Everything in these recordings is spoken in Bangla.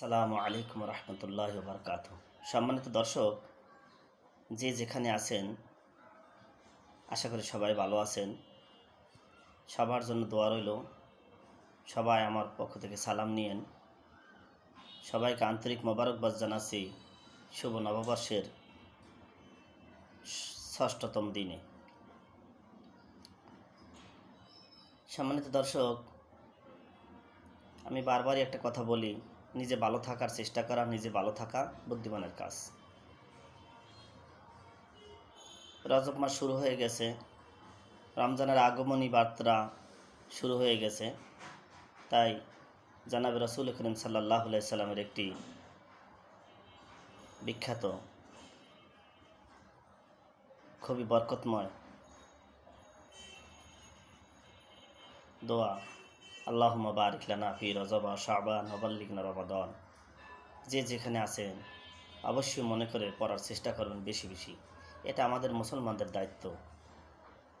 সালামু আলাইকুম রহমতুল্লাহ বারকাত সম্মানিত দর্শক, যে যেখানে আছেন, আশা করি সবাই ভালো আছেন। সবার জন্য দোয়া রইল। সবাই আমার পক্ষ থেকে সালাম নিয়েন। সবাইকে আন্তরিক মোবারকবাদ জানাচ্ছি শুভ নববর্ষের ষষ্ঠতম দিনে। সম্মানিত দর্শক, আমি বারবারই একটা কথা বলি। নিজে ভালো থাকার চেষ্টা করা, নিজে ভালো থাকা বুদ্ধিমানের কাজ। রজব মাস শুরু হয়ে গেছে, রমজানের আগমনী বার্তা শুরু হয়ে গেছে। তাই জানাবে রসুল করিম সাল্লাহ সাল্লামের একটি বিখ্যাত, খুবই বরকতময় দোয়া। আল্লাহ বারিক লানা ফি রজবা শাবান হবাল্লিকনা রমাদন। যে যেখানে আছেন, অবশ্যই মনে করে পড়ার চেষ্টা করবেন বেশি বেশি। এটা আমাদের মুসলমানদের দায়িত্ব।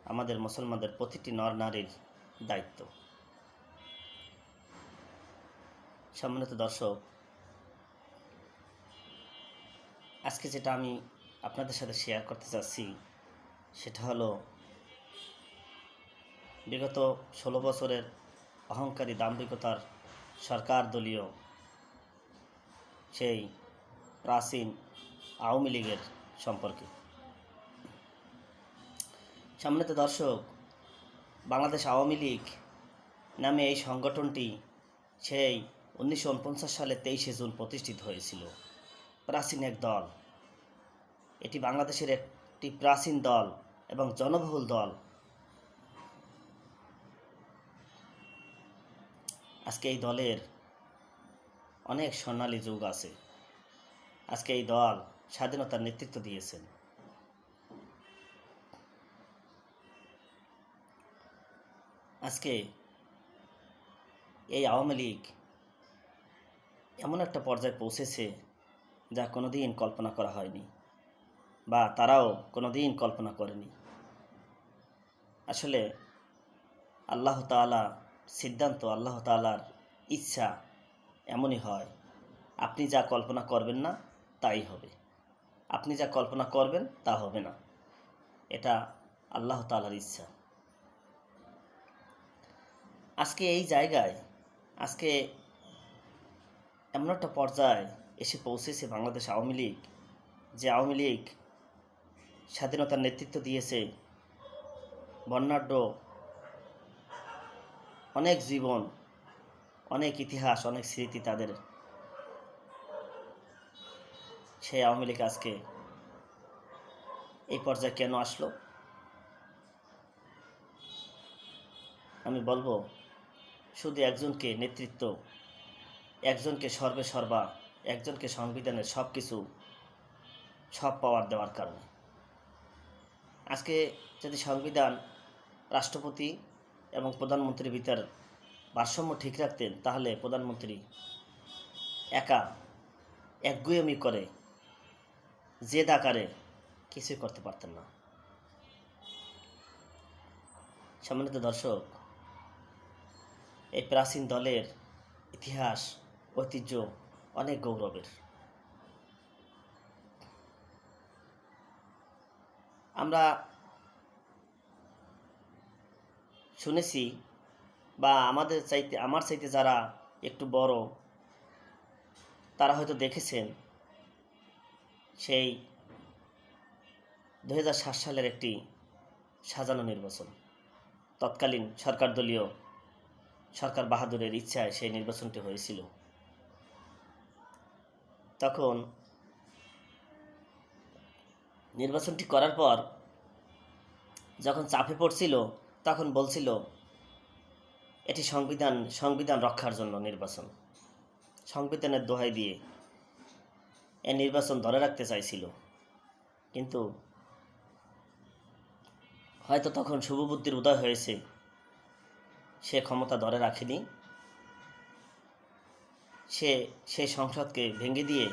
আমাদের মুসলমানদের প্রতিটি নর নারীর দায়িত্ব। সম্মানিত দর্শক, আজকে যেটা আমি আপনাদের সাথে শেয়ার করতে চাচ্ছি, সেটা হলো, বিগত ষোলো বছরের অহংকারী দাম্ভিকতার সরকার দলীয় সেই প্রাচীন আওয়ামী লীগের সম্পর্কে। সম্মানিত দর্শক, বাংলাদেশ আওয়ামী লীগ নামে এই সংগঠনটি সেই উনিশশো উনপঞ্চাশ সালে তেইশে জুন প্রতিষ্ঠিত হয়েছিল। প্রাচীন এক দল। এটি বাংলাদেশের একটি প্রাচীন দল এবং জনবহুল দল। আজকে এই দলের অনেক স্বর্ণালী যুগ আছে। আজকে এই দল স্বাধীনতার নেতৃত্ব দিয়েছেন। আজকে এই আওয়ামী লীগ এমন একটা পর্যায়ে পৌঁছেছে যা কোনোদিন কল্পনা করা হয়নি বা তারাও কোনোদিন কল্পনা করেনি। আসলে আল্লাহ সিদ্ধান্ত আল্লাহ তালার ইচ্ছা এমনই হয়, আপনি যা কল্পনা করবেন না, তাই হবে। আপনি যা কল্পনা করবেন, তা হবে না। এটা আল্লাহ তালার ইচ্ছা। আজকে এই জায়গায়, আজকে এমন একটা পর্যায়ে এসে পৌঁছেছে বাংলাদেশ আওয়ামী লীগ, যে আওয়ামী লীগ স্বাধীনতার নেতৃত্ব দিয়েছে বর্ণাঢ্য অনেক জীবন, অনেক ইতিহাস, অনেক স্মৃতি তাদের। সেই আওয়ামী লীগ আজকে এই পর্যায়ে কেন আসলো? আমি বলব, শুধু একজনকে নেতৃত্ব, একজনকে সর্বে সর্বা, একজনকে সংবিধানের সব কিছু সব পাওয়ার দেওয়ার কারণে। আজকে যদি সংবিধান, রাষ্ট্রপতি এবং প্রধানমন্ত্রীর ভিতর ভারসাম্য ঠিক রাখতেন, তাহলে প্রধানমন্ত্রী একা একগুয়েমি করে জেদ আকারে কিছুই করতে পারতেন না। সম্মানিত দর্শক, এই প্রাচীন দলের ইতিহাস, ঐতিহ্য অনেক গৌরবের। আমরা শুনেছি বা আমাদের চাইতে, আমার চাইতে যারা একটু বড়, তারা হয়তো দেখেছেন সেই দুহাজার সাত সালের একটি সাজানো নির্বাচন। তৎকালীন সরকার দলীয় সরকার বাহাদুরের ইচ্ছায় সেই নির্বাচনটি হয়েছিল। তখন নির্বাচনটি করার পর যখন চাপে পড়ছিল তখন বলছিল, এটি সংবিধান সংবিধান রক্ষার জন্য নির্বাচন। সংবিধানের দোহাই দিয়ে এ নির্বাচন ধরে রাখতে চাইছিল। কিন্তু হয়তো তখন শুভবুদ্ধির উদয় হয়েছে। সে ক্ষমতা ধরে রাখেনি। সে সেই সংসদকে ভেঙে দিয়ে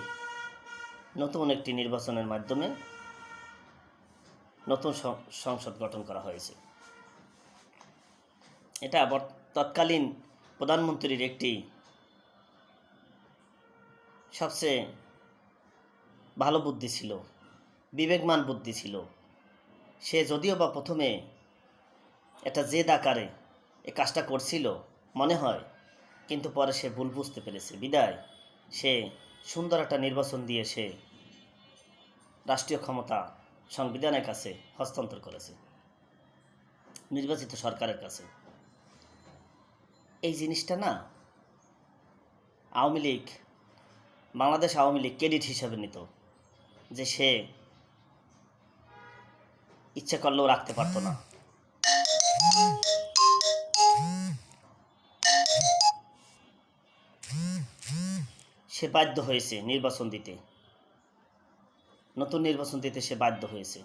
নতুন একটি নির্বাচনের মাধ্যমে নতুন সংসদ গঠন করা হয়েছে। এটা তৎকালীন প্রধানমন্ত্রীর একটি সবচেয়ে ভালো বুদ্ধি ছিল, বিবেকমান বুদ্ধি ছিল। সে যদিও বা প্রথমে একটা জেদ আকারে এ কাজটা করছিল, মনে হয়, কিন্তু পরে সে ভুল বুঝতে পেরেছে। বিদায়, সে সুন্দর একটা নির্বাচন দিয়ে সে রাষ্ট্রীয় ক্ষমতা সংবিধানের কাছে হস্তান্তর করেছে, নির্বাচিত সরকারের কাছে। এই জিনিসটা না আওয়ামী লীগ, বাংলাদেশ আওয়ামী লীগ ক্রেডিট হিসাবে নিত, যে সে ইচ্ছা করলেও রাখতে পারতো না। সে বাধ্য হয়েছে নির্বাচন দিতে। নতুন নির্বাচন দিতে সে বাধ্য হয়েছে।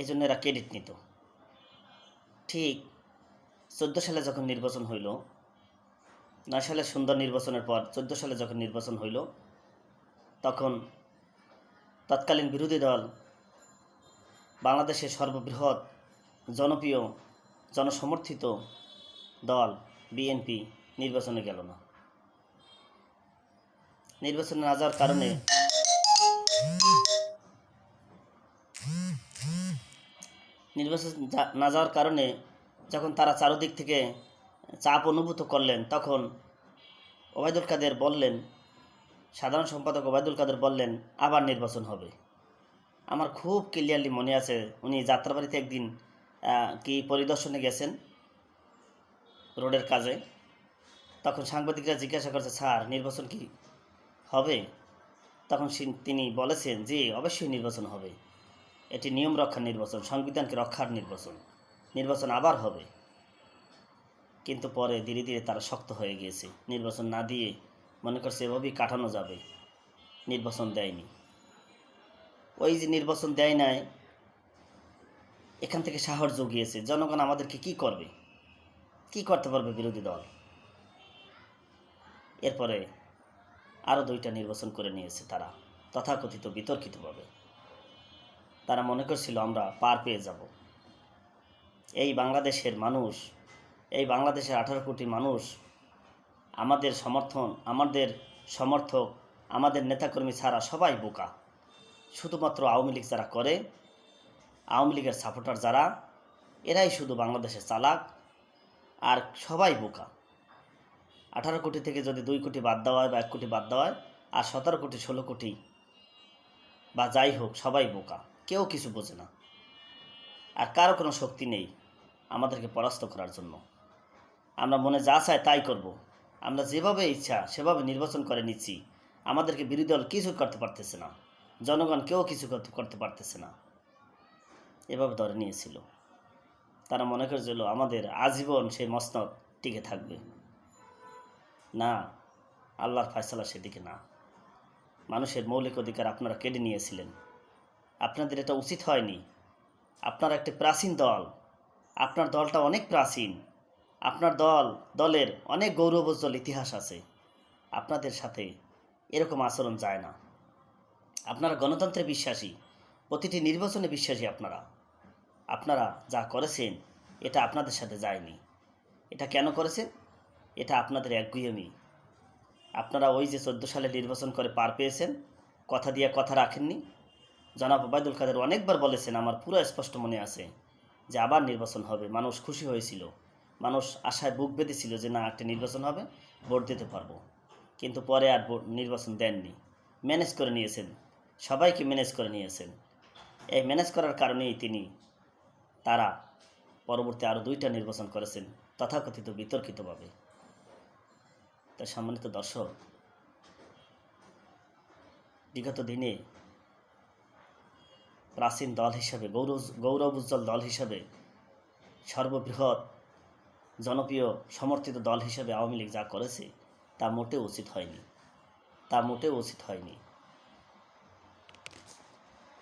এই জন্য এরা ক্রেডিট নিত। ঠিক চোদ্দ সালে যখন নির্বাচন হইল, নয় সালে সুন্দর নির্বাচনের পর চোদ্দ সালে যখন নির্বাচন হইল, তখন তৎকালীন বিরোধী দল বাংলাদেশের সর্ববৃহৎ জনপ্রিয়, জনসমর্থিত দল বিএনপি নির্বাচনে গেল না। নির্বাচনে না যাওয়ার কারণে নির্বাচন না যাওয়ার কারণে যখন তারা চারদিক থেকে চাপ অনুভূত করলেন, তখন ওবায়দুল কাদের বললেন, সাধারণ সম্পাদক ওবায়দুল কাদের বললেন, আবার নির্বাচন হবে। আমার খুব ক্লিয়ারলি মনে আছে, উনি যাত্রাবাড়িতে একদিন কি পরিদর্শনে গেছেন রোডের কাজে। তখন সাংবাদিকরা জিজ্ঞাসা করছে, স্যার, নির্বাচন কি হবে? তখন তিনি বলেছেন যে, অবশ্যই নির্বাচন হবে। এটি নিয়ম রক্ষার নির্বাচন, সংবিধানকে রক্ষার নির্বাচন। নির্বাচন আবার হবে। কিন্তু পরে ধীরে ধীরে তারা শক্ত হয়ে গিয়েছে। নির্বাচন না দিয়ে মনে করছে এভাবেই কাটানো যাবে। নির্বাচন দেয়নি। ওই যে নির্বাচন দেয় নাই, এখান থেকে সাহস জুগিয়েছে। জনগণ আমাদেরকে কি করবে? কি করতে পারবে বিরোধী দল? এরপরে আরও দুইটা নির্বাচন করে নিয়েছে তারা, তথাকথিত বিতর্কিতভাবে। তারা মনে করছিল আমরা পার পেয়ে যাব। এই বাংলাদেশের মানুষ, এই বাংলাদেশের আঠারো কোটি মানুষ, আমাদের সমর্থন, আমাদের সমর্থক, আমাদের নেতাকর্মী ছাড়া সবাই বোকা। শুধুমাত্র আওয়ামী লীগ যারা করে, আওয়ামী লীগের সাপোর্টার যারা, এরাই শুধু বাংলাদেশে চালাক আর সবাই বোকা। আঠারো কোটি থেকে যদি দুই কোটি বাদ দেওয়া হয় বা এক কোটি বাদ দেওয়া হয়, আর সতেরো কোটি, ষোলো কোটি বা যাই হোক, সবাই বোকা। কেউ কিছু বোঝে না। আর কারও কোনো শক্তি নেই আমাদেরকে পরাস্ত করার জন্য। আমরা মনে যা চাই তাই করব। আমরা যেভাবে ইচ্ছা সেভাবে নির্বাচন করে নিচ্ছি। আমাদেরকে বিরোধী দল কিছু করতে পারতেছে না। জনগণ কেউ কিছু করতে পারতেছে না। এভাবে ধরে নিয়েছিল। তারা মনে করেছিল, আমাদের আজীবন সেই মসনদ টিকে থাকবে। না, আল্লাহর ফয়সালা সেদিকে না। মানুষের মৌলিক অধিকার আপনারা কেড়ে নিয়েছিলেন। আপনাদের এটা উচিত হয়নি আপনার একটি প্রাচীন দল। আপনার দলটা অনেক প্রাচীন। আপনার দল, দলের অনেক গৌরবোজ্জ্বল ইতিহাস আছে। আপনাদের সাথে এরকম আচরণ যায় না। আপনারা গণতন্ত্রে বিশ্বাসী, প্রতিটি নির্বাচনে বিশ্বাসী আপনারা। আপনারা যা করেছেন, এটা আপনাদের সাথে যায়নি। এটা কেন করেছেন? এটা আপনাদের একগুয়েমি আপনারা ওই যে চোদ্দ সালে নির্বাচন করে পার পেয়েছেন, কথা দিয়ে কথা রাখেননি। জনাব ওবায়দুল কাদের অনেকবার বলেছেন, আমার পুরো স্পষ্ট মনে আছে যে আবার নির্বাচন হবে। মানুষ খুশি হয়েছিল। মানুষ আশায় বুক বেঁধেছিল যে না, একটা নির্বাচন হবে, ভোট দিতে পারব। কিন্তু পরে আর নির্বাচন দেননি। ম্যানেজ করে নিয়েছেন। সবাইকে ম্যানেজ করে নিয়েছেন। এই ম্যানেজ করার কারণেই তিনি, তারা পরবর্তী আরও দুইটা নির্বাচন করেছেন তথাকথিত, বিতর্কিতভাবে। তাই সম্মানিত দর্শক, বিগত দিনে প্রাচীন দল হিসাবে গৌরব গৌরব উজ্জ্বল দল হিসাবে, সর্ববৃহৎ জনপ্রিয় সমর্থিত দল হিসেবে আওয়ামী লীগ যা করেছে, তা মোটেও উচিত হয়নি। তা মোটেও উচিত হয়নি।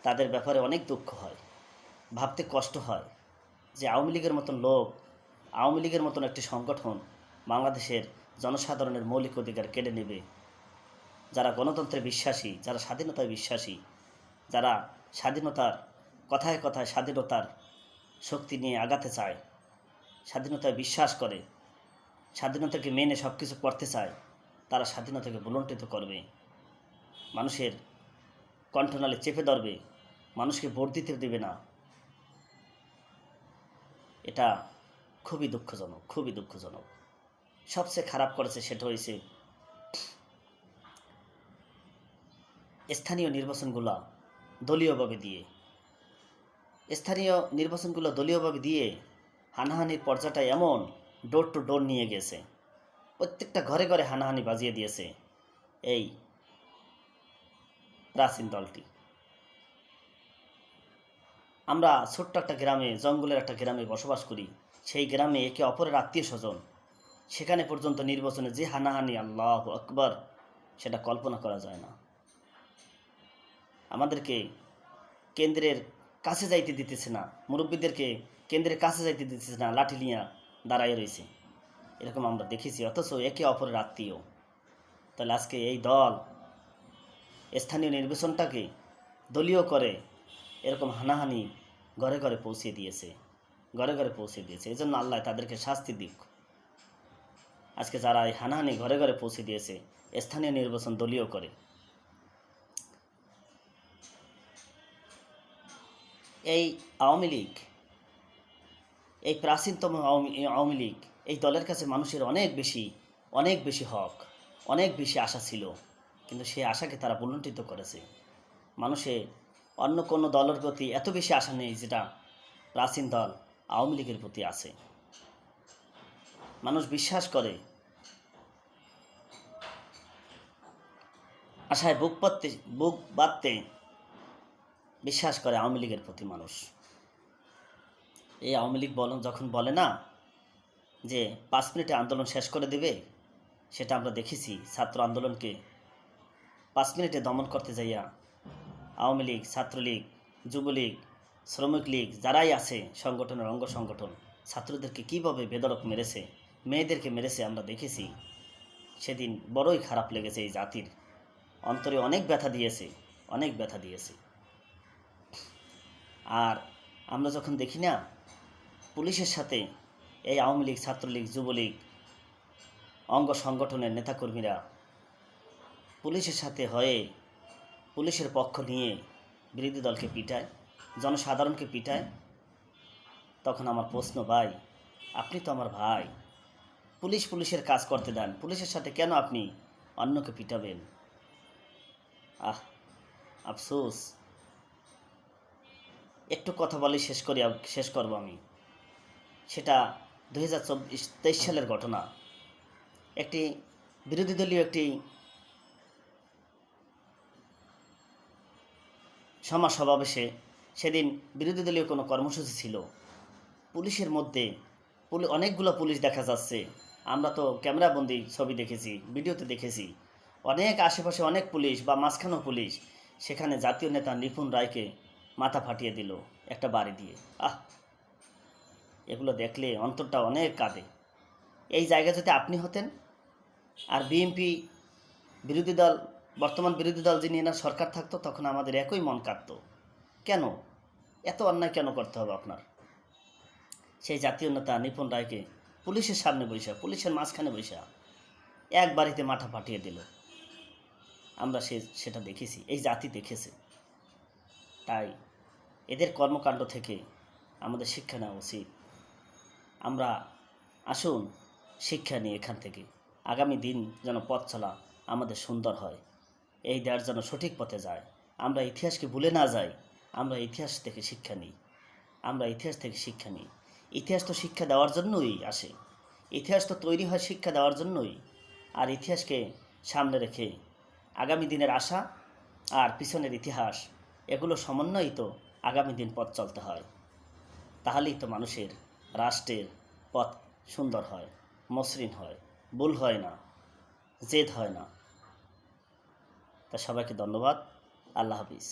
তাদের ব্যাপারে অনেক দুঃখ হয়। ভাবতে কষ্ট হয় যে আওয়ামী লীগের মতন লোক, আওয়ামী লীগের মতন একটি সংগঠন বাংলাদেশের জনসাধারণের মৌলিক অধিকার কেড়ে নেবে। যারা গণতন্ত্রে বিশ্বাসী, যারা স্বাধীনতায় বিশ্বাসী, যারা স্বাধীনতার, কথায় কথায় স্বাধীনতার শক্তি নিয়ে আগাতে চায়, স্বাধীনতায় বিশ্বাস করে, স্বাধীনতাকে মেনে সব কিছু করতে চায়, তারা স্বাধীনতাকে বুলন্টিত করবে। মানুষের কণ্ঠনালে চেপে ধরবে, মানুষকে ভোট দিতে দেবে না। এটা খুবই দুঃখজনক খুবই দুঃখজনক। সবচেয়ে খারাপ করেছে সেটা হয়েছে স্থানীয় নির্বাচনগুলো। দলীয়ভাবে দিয়ে। স্থানীয় নির্বাচনগুলো দলীয়ভাবে দিয়ে হানাহানির পর্যায়টা এমন ডোর টু ডোর নিয়ে গেছে। প্রত্যেকটা ঘরে ঘরে হানাহানি বাজিয়ে দিয়েছে এই প্রাচীন দলটি। আমরা ছোট্ট একটা গ্রামে, জঙ্গলের একটা গ্রামে বসবাস করি। সেই গ্রামে একে অপরের আত্মীয় স্বজন। সেখানে পর্যন্ত নির্বাচনে যে হানাহানি, আল্লাহ আকবর, সেটা কল্পনা করা যায় না। আমাদেরকে কেন্দ্রের কাছে যাইতে দিতেছে না। মুরব্বীদেরকে কেন্দ্রের কাছে যাইতে দিতেছে না। লাঠি নিয়ে দাঁড়াই রয়েছে এরকম আমরা দেখেছি। অথচ একে অপরের আত্মীয়। তাহলে আজকে এই দল স্থানীয় নির্বাচনটাকে দলীয় করে এরকম হানাহানি ঘরে ঘরে পৌঁছে দিয়েছে। ঘরে ঘরে পৌঁছে দিয়েছে। এই জন্য আল্লাহ তাদেরকে শাস্তি দিক। আজকে যারা এই হানাহানি ঘরে ঘরে পৌঁছে দিয়েছে, স্থানীয় নির্বাচন দলীয় করে। এই আওয়ামী লীগ, এই প্রাচীনতম আওয়ামী লীগ, এই দলের কাছে মানুষের অনেক বেশি অনেক বেশি হক, অনেক বেশি আশা ছিল, কিন্তু সেই আশাকে তারা বুলন্টিত করেছে। মানুষে অন্য কোনো দলের প্রতি এত বেশি আশা নেই যেটা প্রাচীন দল আওয়ামী লীগের প্রতি আছে। মানুষ বিশ্বাস করে, আশায় বুক পাততে, বুক বাঁধতে বিশ্বাস করে আওয়ামী লীগের প্রতি মানুষ। এই আওয়ামী লীগ বল যখন বলে না যে পাঁচ মিনিটে আন্দোলন শেষ করে দেবে, সেটা আমরা দেখেছি। ছাত্র আন্দোলনকে পাঁচ মিনিটে দমন করতে যাইয়া আওয়ামী লীগ, ছাত্রলীগ, যুবলীগ, শ্রমিক লীগ, যারাই আছে সংগঠনের অঙ্গ সংগঠন, ছাত্রদেরকে কীভাবে বেদরক মেরেছে, মেয়েদেরকে মেরেছে আমরা দেখেছি। সেদিন বড়ই খারাপ লেগেছে এই জাতির। অন্তরে অনেক ব্যথা দিয়েছে, অনেক ব্যথা দিয়েছে। আর আমরা যখন দেখি না, পুলিশের সাথে এই আওয়ামী লীগ, ছাত্রলীগ, যুবলীগ, অঙ্গ সংগঠনের নেতাকর্মীরা পুলিশের সাথে হয়ে পুলিশের পক্ষ নিয়ে বিরোধী দলকে পিটায়, জনসাধারণকে পিটায়, তখন আমার প্রশ্ন, ভাই, আপনি তো আমার ভাই। পুলিশ পুলিশের কাজ করতে দেন। পুলিশের সাথে কেন আপনি অন্যকে পিটাবেন? আহ, আফসোস। একটু কথা বলে শেষ করি শেষ করব আমি। সেটা দু হাজার চব্বিশ তেইশ সালের ঘটনা। একটি বিরোধী দলীয় একটি সমাজ সমাবেশে সেদিন বিরোধী দলীয় কোনো কর্মসূচি ছিল। পুলিশের মধ্যে অনেকগুলো পুলিশ দেখা যাচ্ছে। আমরা তো ক্যামেরাবন্দি ছবি দেখেছি, ভিডিওতে দেখেছি। অনেক আশেপাশে অনেক পুলিশ বা মাঝখানেও পুলিশ। সেখানে জাতীয় নেতা নিপুণ রায়কে মাথা ফাটিয়ে দিল একটা বাড়ি দিয়ে। আহ! এগুলো দেখলে অন্তরটা অনেক কাঁদে। এই জায়গা যদি আপনি হতেন আর বিএনপি বিরোধী দল, বর্তমান বিরোধী দল যিনি এনার সরকার থাকতো, তখন আমাদের একই মন কাঁদত। কেন? এত অন্যায় কেন করতে হবে আপনার? সেই জাতীয় নেতা নিপুণ রায়কে পুলিশের সামনে বৈশা পুলিশের মাঝখানে বৈশা এক বাড়িতে মাথা ফাটিয়ে দিল। আমরা সে, সেটা দেখেছি, এই জাতি দেখেছে। তাই এদের কর্মকাণ্ড থেকে আমাদের শিক্ষা নেওয়া উচিত। আমরা আসুন শিক্ষা নিয়ে এখান থেকে। আগামী দিন যেন পথ চলা আমাদের সুন্দর হয়। এই দেশ যেন সঠিক পথে যায়। আমরা ইতিহাসকে ভুলে না যাই। আমরা ইতিহাস থেকে শিক্ষা নিই। আমরা ইতিহাস থেকে শিক্ষা নিই। ইতিহাস তো শিক্ষা দেওয়ার জন্যই আসে। ইতিহাস তো তৈরি হয় শিক্ষা দেওয়ার জন্যই। আর ইতিহাসকে সামনে রেখে আগামী দিনের আশা আর পিছনের ইতিহাস, এগুলো সমন্বয়ই তো আগামী দিন পথ চলতে হয়। তাহলেই তো মানুষের রাষ্ট্রের পথ সুন্দর হয়, মসৃণ হয়, ভুল হয় না, জেদ হয় না। তা সবাইকে ধন্যবাদ। আল্লাহ হাফিজ।